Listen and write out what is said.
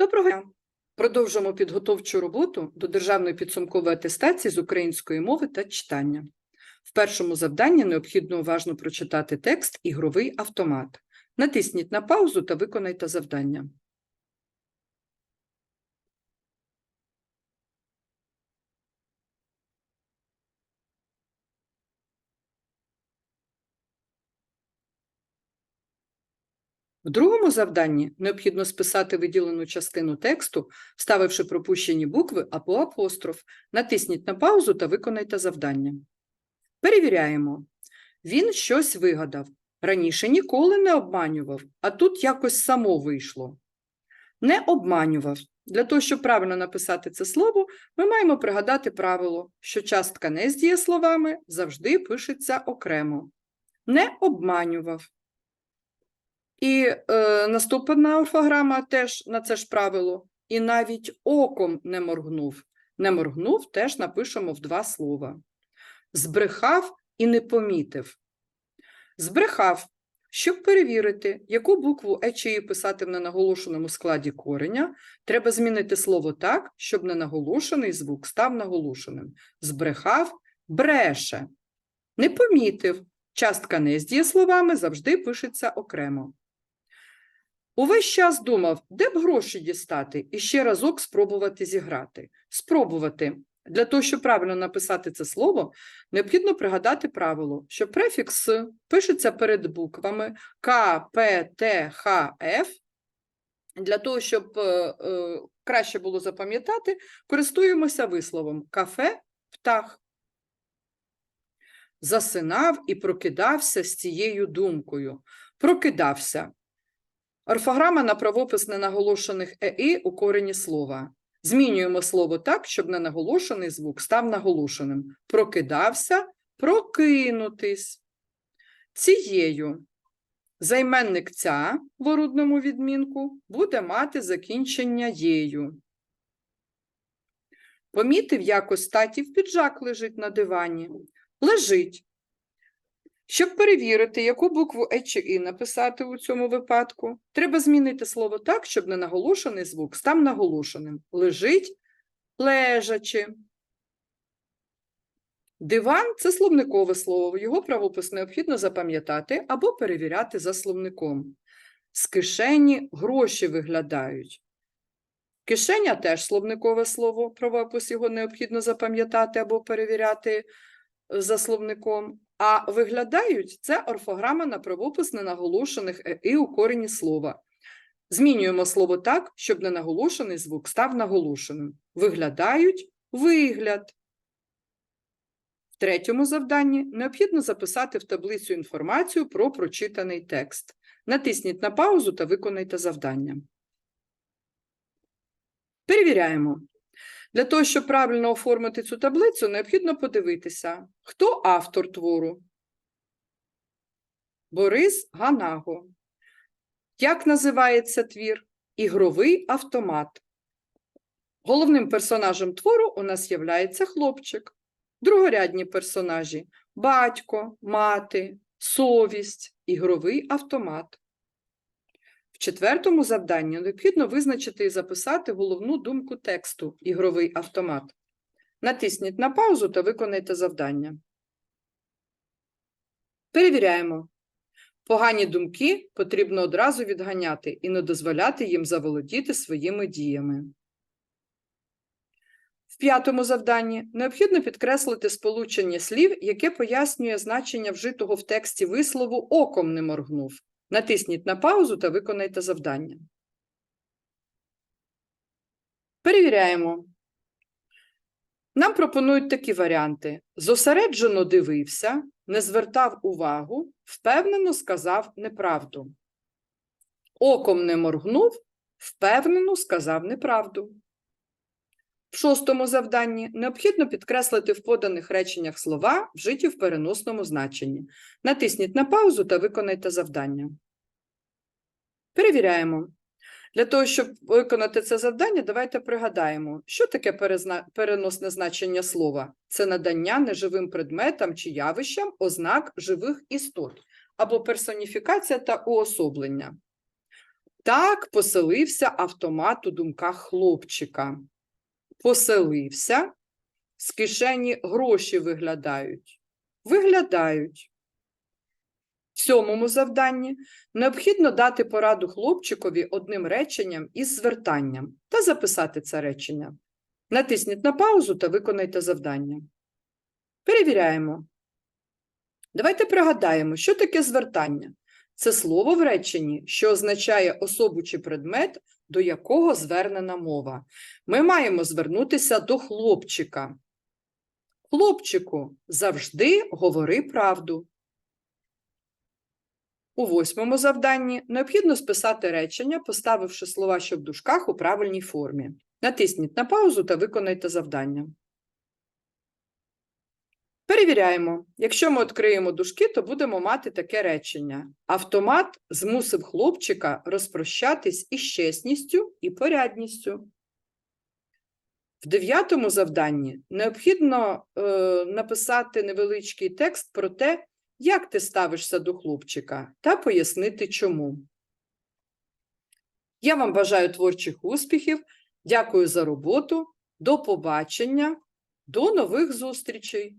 Доброго дня! Продовжуємо підготовчу роботу до державної підсумкової атестації з української мови та читання. В першому завданні необхідно уважно прочитати текст Ігровий автомат. Натисніть на паузу та виконайте завдання. В другому завданні необхідно списати виділену частину тексту, вставивши пропущені букви або апостроф. Натисніть на паузу та виконайте завдання. Перевіряємо. Він щось вигадав. Раніше ніколи не обманював, а тут якось само вийшло. Не обманював. Для того, щоб правильно написати це слово, ми маємо пригадати правило, що частка не з дієсловами завжди пишеться окремо. Не обманював. І е, наступна орфограма теж на це ж правило. І навіть оком не моргнув. Не моргнув теж напишемо в два слова. Збрехав і не помітив. Збрехав, щоб перевірити, яку букву ечії писати в ненаголошеному складі кореня, треба змінити слово так, щоб ненаголошений звук став наголошеним. Збрехав бреше. Не помітив. Частка не з дієсловами завжди пишеться окремо. Увесь час думав, де б гроші дістати, і ще разок спробувати зіграти. Спробувати. Для того, щоб правильно написати це слово, необхідно пригадати правило, що префікс пишеться перед буквами К, П, Т, Х, Ф. Для того, щоб е, е, краще було запам'ятати, користуємося висловом кафе, птах. Засинав і прокидався з цією думкою. Прокидався. Орфограма на правопис ненаголошених ЕІ у корені слова. Змінюємо слово так, щоб ненаголошений звук став наголошеним. Прокидався, прокинутись. Цією. Займенник ця в орудному відмінку буде мати закінчення єю. Помітив, як Остатів піджак лежить на дивані. Лежить. Щоб перевірити, яку букву Е чи І написати у цьому випадку, треба змінити слово так, щоб ненаголошений звук став наголошеним. Лежить, лежачи. Диван це словникове слово, його правопис необхідно запам'ятати або перевіряти за словником. З кишені гроші виглядають. Кишеня теж словникове слово, правопис його необхідно запам'ятати або перевіряти за словником. А виглядають це орфограма на правопис ненаголошених «и» у корені слова. Змінюємо слово так, щоб ненаголошений звук став наголошеним. Виглядають вигляд. В третьому завданні необхідно записати в таблицю інформацію про прочитаний текст. Натисніть на паузу та виконайте завдання. Перевіряємо. Для того, щоб правильно оформити цю таблицю, необхідно подивитися, хто автор твору. Борис Ганаго. Як називається твір? Ігровий автомат. Головним персонажем твору у нас є хлопчик. Другорядні персонажі батько, мати, совість, ігровий автомат. В четвертому завданні необхідно визначити і записати головну думку тексту ігровий автомат. Натисніть на паузу та виконайте завдання. Перевіряємо. Погані думки потрібно одразу відганяти і не дозволяти їм заволодіти своїми діями. В п'ятому завданні необхідно підкреслити сполучення слів, яке пояснює значення вжитого в тексті вислову оком не моргнув. Натисніть на паузу та виконайте завдання. Перевіряємо. Нам пропонують такі варіанти: зосереджено дивився, не звертав увагу, впевнено сказав неправду. Оком не моргнув, впевнено сказав неправду. В шостому завданні необхідно підкреслити в поданих реченнях слова, вжиті в переносному значенні. Натисніть на паузу та виконайте завдання. Перевіряємо. Для того, щоб виконати це завдання, давайте пригадаємо, що таке перезна... переносне значення слова. Це надання неживим предметам чи явищам ознак живих істот або персоніфікація та уособлення. Так поселився автомат у думках хлопчика. Поселився, з кишені гроші виглядають. Виглядають. В сьомому завданні необхідно дати пораду хлопчикові одним реченням із звертанням та записати це речення. Натисніть на паузу та виконайте завдання. Перевіряємо. Давайте пригадаємо, що таке звертання. Це слово в реченні, що означає особу чи предмет, до якого звернена мова. Ми маємо звернутися до хлопчика. Хлопчику, завжди говори правду. У восьмому завданні необхідно списати речення, поставивши слова, що в дужках у правильній формі. Натисніть на паузу та виконайте завдання. Перевіряємо. Якщо ми відкриємо дужки, то будемо мати таке речення. Автомат змусив хлопчика розпрощатись із чесністю і порядністю. В дев'ятому завданні необхідно е, написати невеличкий текст про те, як ти ставишся до хлопчика, та пояснити чому. Я вам бажаю творчих успіхів. Дякую за роботу. До побачення. До нових зустрічей!